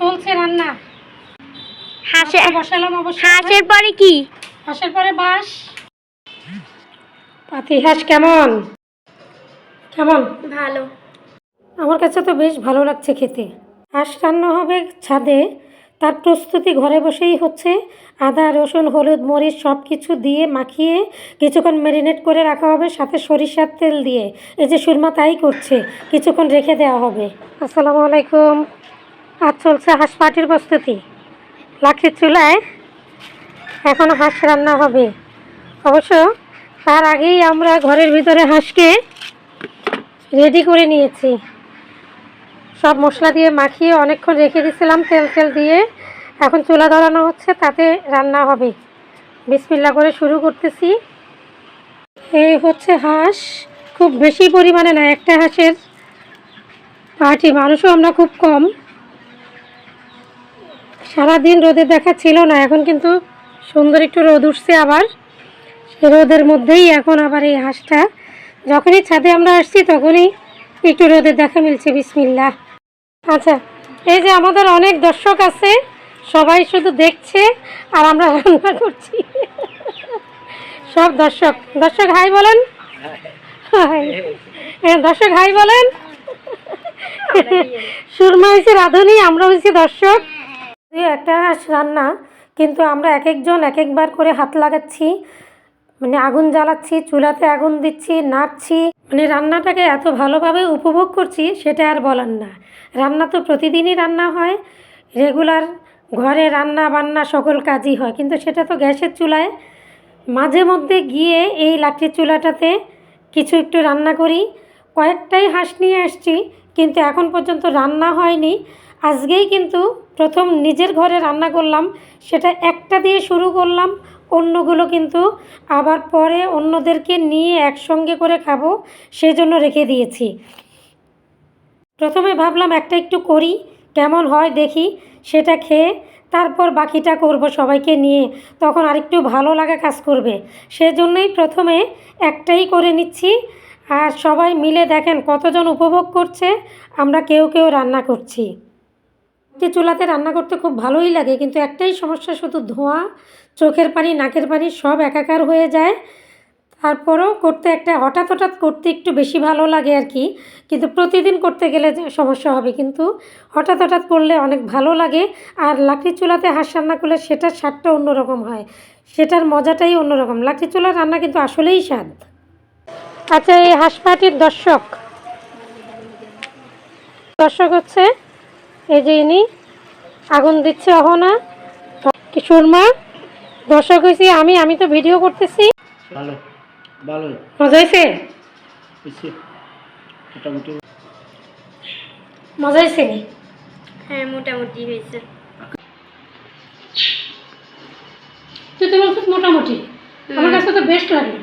চলছে রান্না। হাঁসের বসালাম অবশ্য হাঁসের পরে কি? হাঁসের পরে বাস পাতি হাঁস কেমন? কেমন? ভালো। আমার কাছে তো বেশ ভালো লাগছে খেতে। হাঁস রান্না হবে ছাদে। তার প্রস্তুতি ঘরে বসেই হচ্ছে। আদা রসুন হলুদ মরিচ সব কিছু দিয়ে মাখিয়ে কিছুক্ষণ ম্যারিনেট করে রাখা হবে সাথে সরিষার তেল দিয়ে। এই যে সুরমা তাই করছে। কিছুক্ষণ রেখে দেওয়া হবে। আসসালামু আলাইকুম। আজ চলছে হাঁস পাটির প্রস্তুতি। লাঠির চুলায় এখন হাঁস রান্না হবে। অবশ্য তার আগেই আমরা ঘরের ভিতরে হাঁসকে রেডি করে নিয়েছি। সব মশলা দিয়ে মাখিয়ে অনেকক্ষণ রেখে দিয়েছিলাম, তেল তেল দিয়ে। এখন চুলা ধরানো হচ্ছে, তাতে রান্না হবে। বিসমিল্লা করে শুরু করতেছি। এই হচ্ছে হাঁস। খুব বেশি পরিমাণে না, একটা হাঁসের পার্টি মানুষও আমরা খুব কম। সারাদিন রোদে দেখা ছিল না এখন কিন্তু সুন্দর একটু রোদ উঠছে আবার। সে রোদের মধ্যেই এখন আবার এই হাঁসটা যখনই ছাদে আমরা আসছি তখনই একটু রোদের দেখা মিলছে বিসমিল্লা আচ্ছা এই যে আমাদের অনেক দর্শক আছে সবাই শুধু দেখছে আর আমরা রান্না করছি। সব দর্শক। দর্শক হাই বলেন। হ্যাঁ, দর্শক হাই বলেন। সুরমা হয়েছে রাঁধুনি আমরা হয়েছি দর্শক। যদিও একটা রান্না, কিন্তু আমরা এক একজন এক একবার করে হাত লাগাচ্ছি মানে আগুন জ্বালাচ্ছি, চুলাতে আগুন দিচ্ছি, নাড়ছি। মানে রান্নাটাকে এত ভালোভাবে উপভোগ করছি সেটা আর বলার না। রান্না তো প্রতিদিনই রান্না হয়, রেগুলার ঘরে রান্না বান্না সকল কাজই হয়, কিন্তু সেটা তো গ্যাসের চুলায়। মাঝে মধ্যে গিয়ে এই লাঠির চুলাটাতে কিছু একটু রান্না করি। কয়েকটাই হাঁস নিয়ে আসছি, কিন্তু এখন পর্যন্ত রান্না হয়নি। আজকেই কিন্তু প্রথম নিজের ঘরে রান্না করলাম, সেটা একটা দিয়ে শুরু করলাম, অন্যগুলো কিন্তু আবার পরে অন্যদেরকে নিয়ে একসঙ্গে করে খাব, সেজন্য রেখে দিয়েছি। প্রথমে ভাবলাম একটা একটু করি, কেমন হয় দেখি, সেটা খেয়ে তারপর বাকিটা করব সবাইকে নিয়ে, তখন আরেকটু ভালো লাগা কাজ করবে। সেজন্যই প্রথমে একটাই করে নিচ্ছি, আর সবাই মিলে দেখেন কতজন উপভোগ করছে, আমরা কেউ কেউ রান্না করছি। যে চুলাতে রান্না করতে খুব ভালোই লাগে, কিন্তু একটাই সমস্যা শুধু ধোঁয়া, চোখের পানি, নাকের পানি সব একাকার হয়ে যায়। তারপরেও করতে একটা হঠাৎ হঠাৎ করতে একটু বেশি ভালো লাগে আর কি, কিন্তু প্রতিদিন করতে গেলে সমস্যা হবে, কিন্তু হঠাৎ হঠাৎ করলে অনেক ভালো লাগে। আর লাকড়ি চুলাতে হাঁস রান্না করলে সেটার স্বাদটা অন্যরকম হয়, সেটার মজাটাই অন্যরকম। লাকড়ি চুলার রান্না কিন্তু আসলেই স্বাদ। আচ্ছা এই হাঁস পাটির দর্শক। দর্শক হচ্ছে এই যে ইনি আগুন দিচ্ছে অহনা। কি সুরমা দর্শক হয়েছি আমি আমি তো ভিডিও করতেছি। ভালো ভালো। মজা হয়েছে? মোটামুটি। মজা হয়েছে? হ্যাঁ মোটামুটি হয়েছে। তুই তো বলছিস মোটামুটি। আমার কাছে তো বেস্ট লাগে।